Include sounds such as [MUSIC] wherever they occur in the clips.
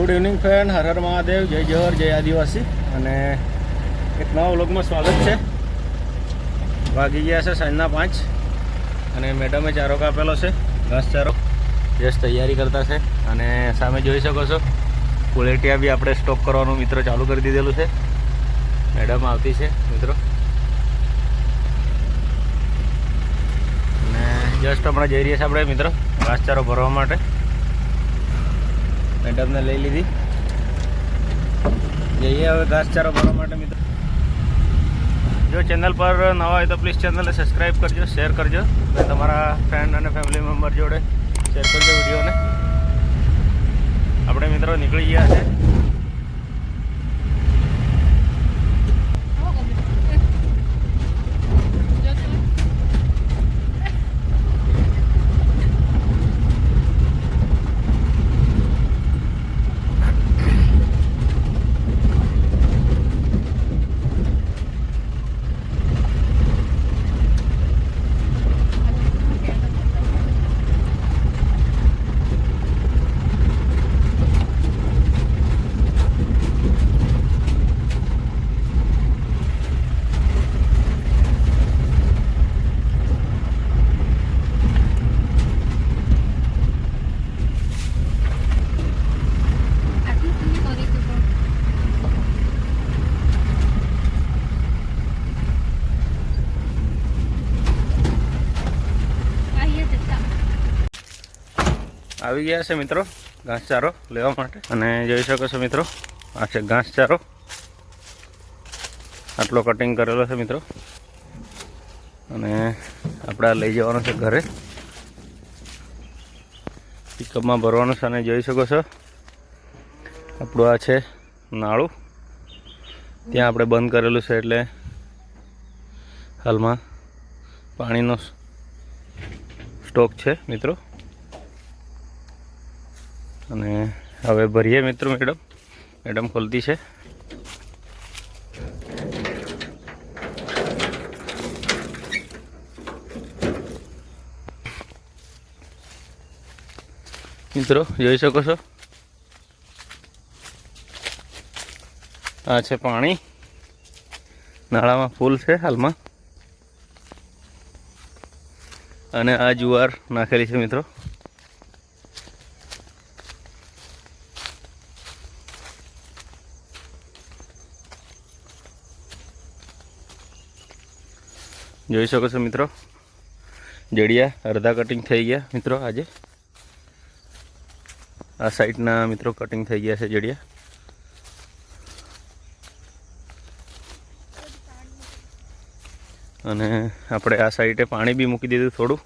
Good evening friend હર હર મહાદેવ. જય જવહર, જય આદિવાસી. અને એક નવા વ્લોગમાં સ્વાગત છે. વાગી ગયા છે સાંજના પાંચ. અને મેડમે ચારો કાપેલો છે. ઘાસચારો જસ તૈયારી કરતા છે. અને સામે જોઈ શકો છો. કુલેટિયા બી આપણે સ્ટોક કરવાનું મિત્રો ચાલુ કરી દીધેલું છે. મેડમ આવતી છે, મિત્રો. અને જસ્ટ હમણાં જઈ રહ્યા છે આપણે, મિત્રો ઘાસચારો ભરવા માટે. મેડમને લઈ લીધી. જઈએ હવે ઘાસચારો ભરવા માટે, મિત્રો. જો ચેનલ પર નવા હોય તો પ્લીઝ ચેનલને સબસ્ક્રાઈબ કરજો શેર કરજો. તમારા ફ્રેન્ડ અને ફેમિલી મેમ્બર જોડે શેર કરજો વિડીયોને આપણે મિત્રો નીકળી ગયા છે આટલું પુણ્ય કરી તું પણ. આઈએ જતા. આવી ગયા છે મિત્રો, ઘાસચારો લેવા માટે. અને જોઈ શકો છો મિત્રો, આ છે ઘાસચારો. આટલો કટિંગ કરેલો છે મિત્રો. અને આપણે લઈ જવાનો છે ઘરે. પિકઅપમાં ભરવાનું છે અને જોઈ શકો છો. આપણું આ છે નાળું. ત્યાં આપણે બંધ કરેલું છે એટલે હાલમાં પાણીનો સ્ટોક છે મિત્રો. અને હવે ભરીએ મિત્રો મેડમ. મેડમ ખોલતી છે. મિત્રો, જોઈ શકો છો? આ છે પાણી. નાળામાં ફૂલ છે હાલમાં. અને આ જુવાર નાખેલી છે મિત્રો. જોઈ શકો છો મિત્રો. જડિયા, અડધા કટિંગ થઈ ગયા મિત્રો આજે. આ સાઈડના મિત્રો કટિંગ થઈ ગયા છે જડિયા. અને આપણે આ સાઈડે પાણી બી મૂકી દીધું થોડું.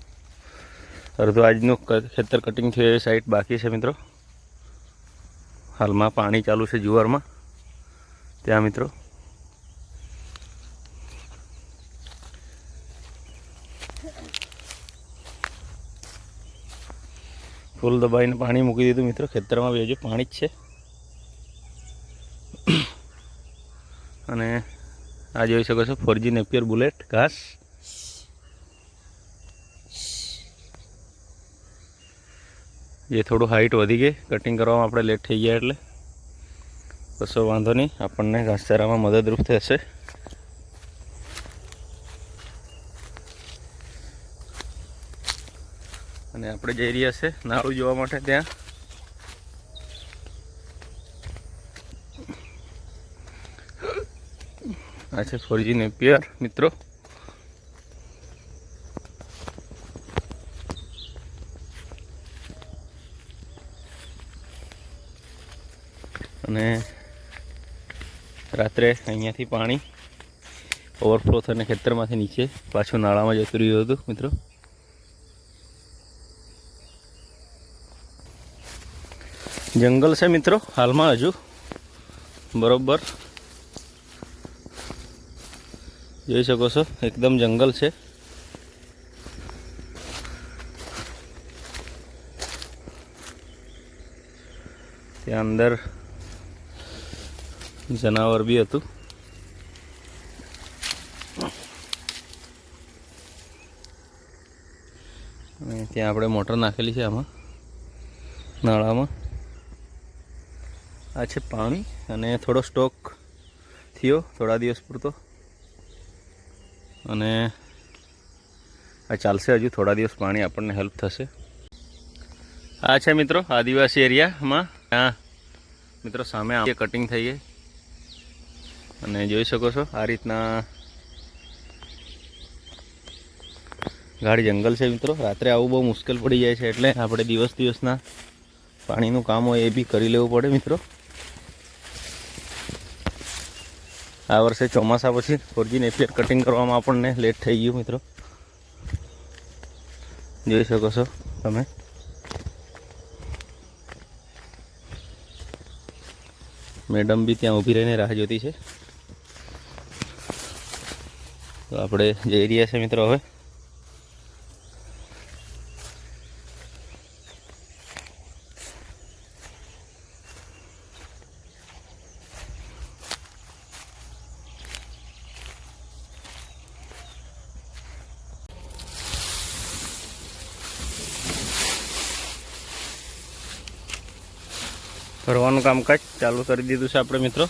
અડધું આજનું ખેતર કટિંગ થયું એ સાઈડ બાકી છે મિત્રો. હાલમાં પાણી ચાલુ છે જુવારમાં. ત્યાં મિત્રો ફૂલ દબાઈને પાણી મૂકી દીધું મિત્રો. ખેતરમાં બી હજુ પાણી જ છે. અને આ જોઈ શકો છો ફોરજી નેપિયર બુલેટ ઘાસ. જે થોડું હાઈટ વધી ગઈ. કટિંગ કરવામાં આપણે લેટ થઈ ગયા એટલે. કશો વાંધો નહીં. આપણને ઘાસચારામાં મદદરૂપ થશે. અને આપણે જઈ રહ્યા છે નાળું જોવા માટે ત્યાં. આ છે ફોરજી નેપિયર મિત્રો. અને રાત્રે અહીંયાથી પાણી ઓવરફ્લો થઈને ખેતરમાંથી નીચે પાછું નાળામાં જતું રહ્યું હતું, મિત્રો. જંગલ છે મિત્રો, હાલમાં હજુ. બરોબર. જોઈ શકો છો, એકદમ જંગલ છે. ત્યાં અંદર જનાવર બી હતું. અને ત્યાં આપણે મોટર નાખેલી છે આમાં, નાળામાં. આ છે પાણી અને થોડો સ્ટોક થયો થોડા દિવસ પૂરતો. અને આ ચાલશે હજુ થોડા દિવસ પાણી આપણને હેલ્પ થશે. આ છે મિત્રો આદિવાસી એરિયામાં. આ મિત્રો સામે આ કટિંગ થઈ ગઈ. અને જોઈ શકો છો આ રીતના ગાઢ જંગલ છે મિત્રો. રાત્રે આવું બહુ મુશ્કેલ પડી જાય છે એટલે આપણે દિવસ દિવસના પાણીનું કામ હોય એ બી કરી લેવું પડે મિત્રો. આ વર્ષે ચોમાસા પછી ફોરજી નેપિયર કટિંગ કરવામાં આપણને લેટ થઈ ગયું મિત્રો. જોઈ શકો છો તમે. મેડમ બી ત્યાં ઊભી રહીને રાહ જોતી છે. તો આપણે જઈ રહ્યા છે મિત્રો હવે ભરવાનું કામકાજ ચાલુ કરી દીધું છે આપણે મિત્રો.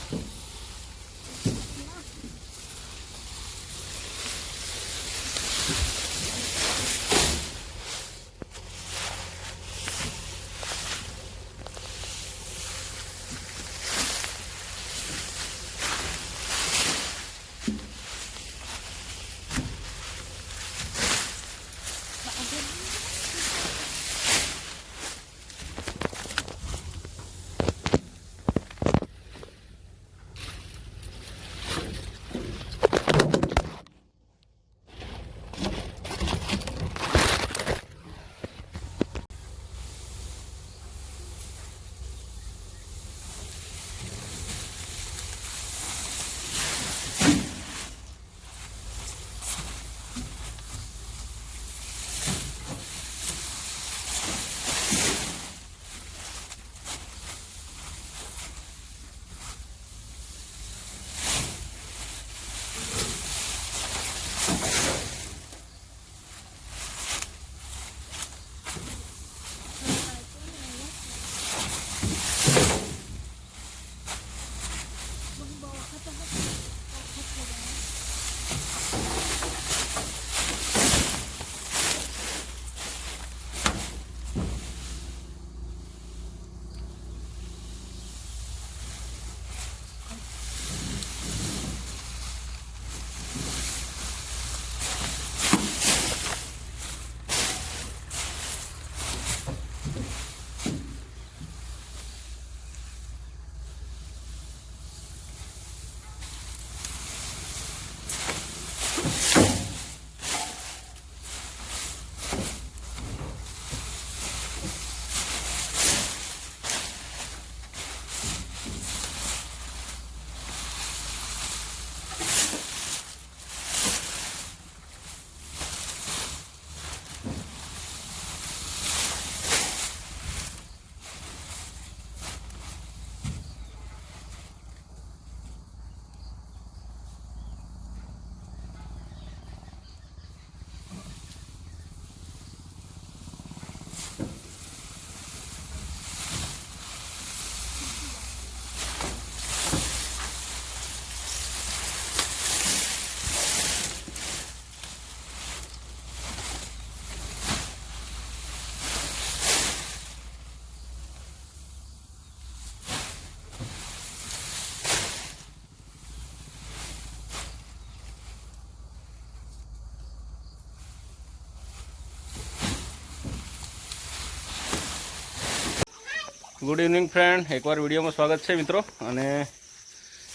ગુડ ઇવનિંગ ફ્રેન્ડ એકવાર વિડીયોમાં સ્વાગત છે, મિત્રો. અને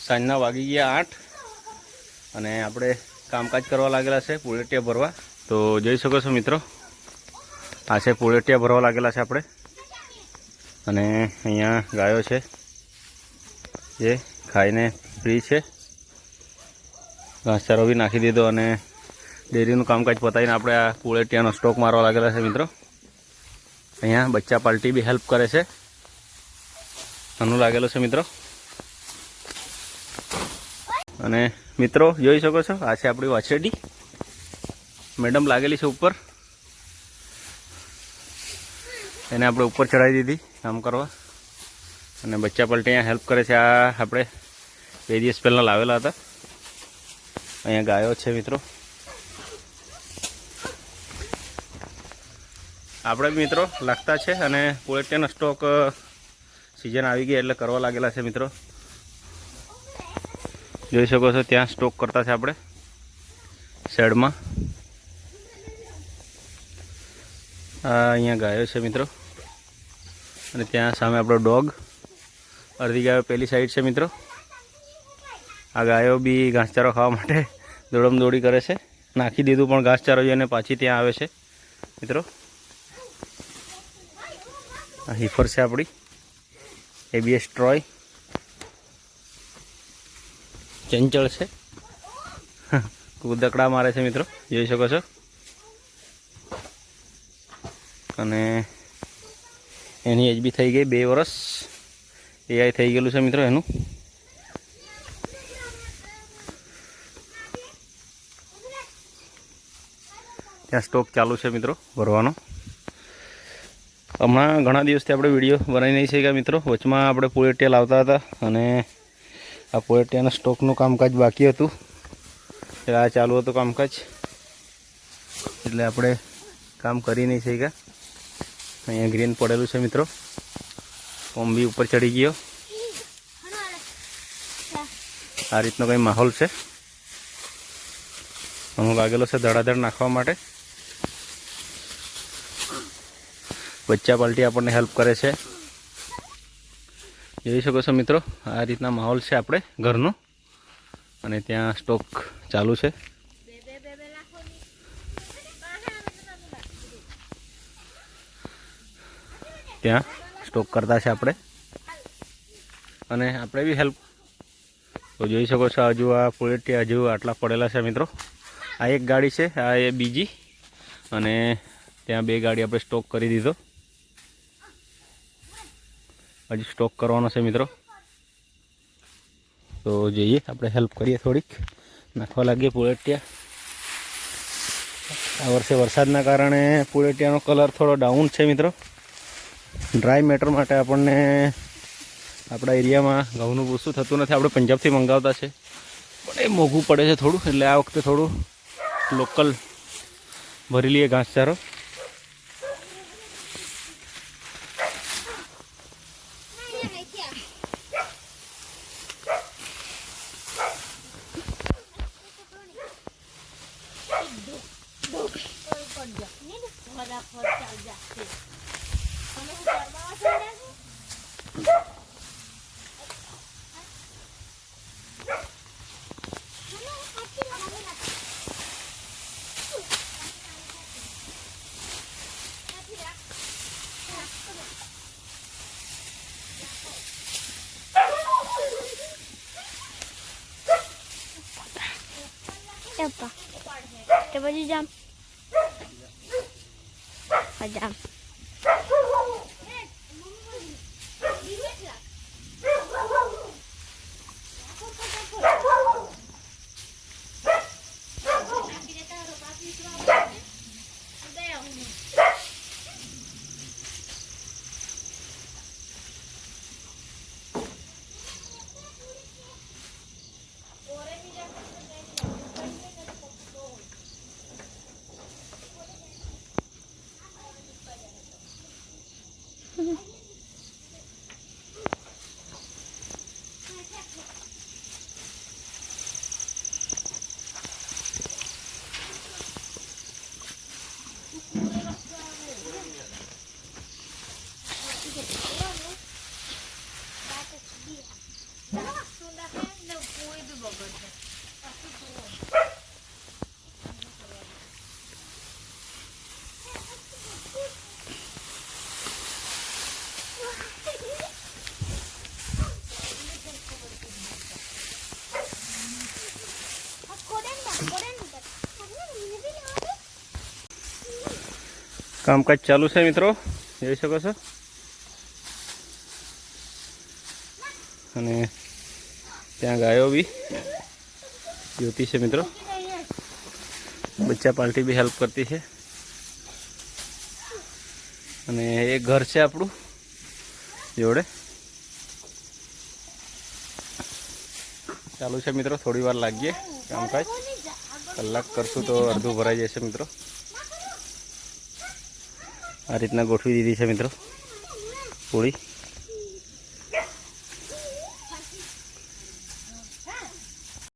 સાંજના વાગી ગયા આઠ. અને આપણે કામકાજ કરવા લાગેલા છે, પુલેટિયા ભરવા. તો જોઈ શકો છો, મિત્રો. આ છે પુલેટિયા ભરવા લાગેલા છે આપણે. અને અહીંયા ગાયો છે. જે ખાઈને ફ્રી છે. ઘાસચારો બી નાખી દીધો અને ડેરીનું કામકાજ પતાવીને આપણે આ પુલેટિયાનો સ્ટોક મારવા લાગેલા છે, મિત્રો. અહીંયા બચ્ચા પાર્ટી બી હેલ્પ કરે છે. નાનું લાગેલું છે મિત્રો. અને મિત્રો, જોઈ શકો છો, આ છે આપણી વાછરડી. મેડમ લાગેલી છે ઉપર. એને આપણે ઉપર ચડાવી દીધી કામ કરવા. અને બચ્ચા પલટી અહીંયા હેલ્પ કરે છે. આ આપણે બે દિવસ પહેલાં લાવેલા હતા. અહીંયા ગાયો છે મિત્રો. આપણે મિત્રો લાગતા છે અને પોલેટિયાનો સ્ટોક સિઝન આવી ગઈ એટલે કરવા લાગેલા છે મિત્રો. જોઈ શકો છો ત્યાં સ્ટોક કરતા છે આપણે. શેડમાં આ અહીંયા ગાયો છે મિત્રો. અને ત્યાં સામે આપણો ડોગ અડધી ગાયો પેલી સાઈડ છે મિત્રો. આ ગાયો બી ઘાસચારો ખાવા માટે દોડમ દોડી કરે છે. નાખી દીધું પણ ઘાસચારો જોઈને પાછી ત્યાં આવે છે. મિત્રો. આ હિફર છે આપણી. એબીએસ ટ્રોય ચંચળ છે. [LAUGHS] કુદકડા મારે છે મિત્રો જોઈ શકો છો. અને એની એજ બી થઈ ગઈ બે વર્ષ એઆઈ થઈ ગયેલું છે મિત્રો એનું. ત્યાં સ્ટોક ચાલુ છે મિત્રો ભરવાનો. હમણાં ઘણા દિવસથી આપણે વીડિયો બનાવી નહીં શકીએ મિત્રો. વચમાં આપણે પોલેટિયા લાવતા હતા અને આ પોલેટિયાના સ્ટોકનું કામકાજ બાકી હતું. એટલે આ ચાલુ હતું કામકાજ. એટલે આપણે કામ કરી નહીં શકીએ અહીંયા ગ્રીન પડેલું છે મિત્રો. કોમ બી ઉપર ચડી ગયો. આ રીતનો કંઈ માહોલ છે. હું લાગેલો છે ધડાધડ નાખવા માટે. બચ્ચા પાલટી આપણને હેલ્પ કરે છે. જોઈ શકો છો મિત્રો, આ રીતના માહોલ છે આપણે ઘરનો. અને ત્યાં સ્ટોક ચાલુ છે. ત્યાં સ્ટોક કરતા છે આપણે. અને આપણે બી હેલ્પ તો જોઈ શકો છો હજુ આ પોલેટી હજુ આટલા પડેલા છે મિત્રો. આ એક ગાડી છે, આ એ બીજી. અને ત્યાં બે ગાડી આપણે સ્ટોક કરી દીધો. હજી સ્ટોક કરવાનો છે મિત્રો. તો જઈએ, આપણે હેલ્પ કરીએ થોડીક. નાખવા લાગીએ પુળેટિયા આ વર્ષે વરસાદના કારણે પુળેટિયાનો કલર થોડો ડાઉન છે મિત્રો. ડ્રાય મેટર માટે આપણને આપણા એરિયામાં ઘઉંનું પૂછું થતું નથી. આપણે પંજાબથી મંગાવતા છે. પણ એ મોંઘું પડે છે થોડું, એટલે આ વખતે થોડું લોકલ ભરી લઈએ ઘાસચારો. Epa. Acabou. હા જામ કામકાજ ચાલુ છે મિત્રો? જોઈ શકો છો? અને ત્યાં ગાયો બી જોતી છે મિત્રો. બચ્ચા પાર્ટી બી હેલ્પ કરતી છે. અને એ ઘર છે આપણું જોડે. ચાલુ છે મિત્રો, થોડી વાર લાગીએ કામકાજ. કલાક કરશું તો અડધું ભરાઈ જશે મિત્રો. આ રીતના ગોઠવી દીધી છે મિત્રો પૂરી.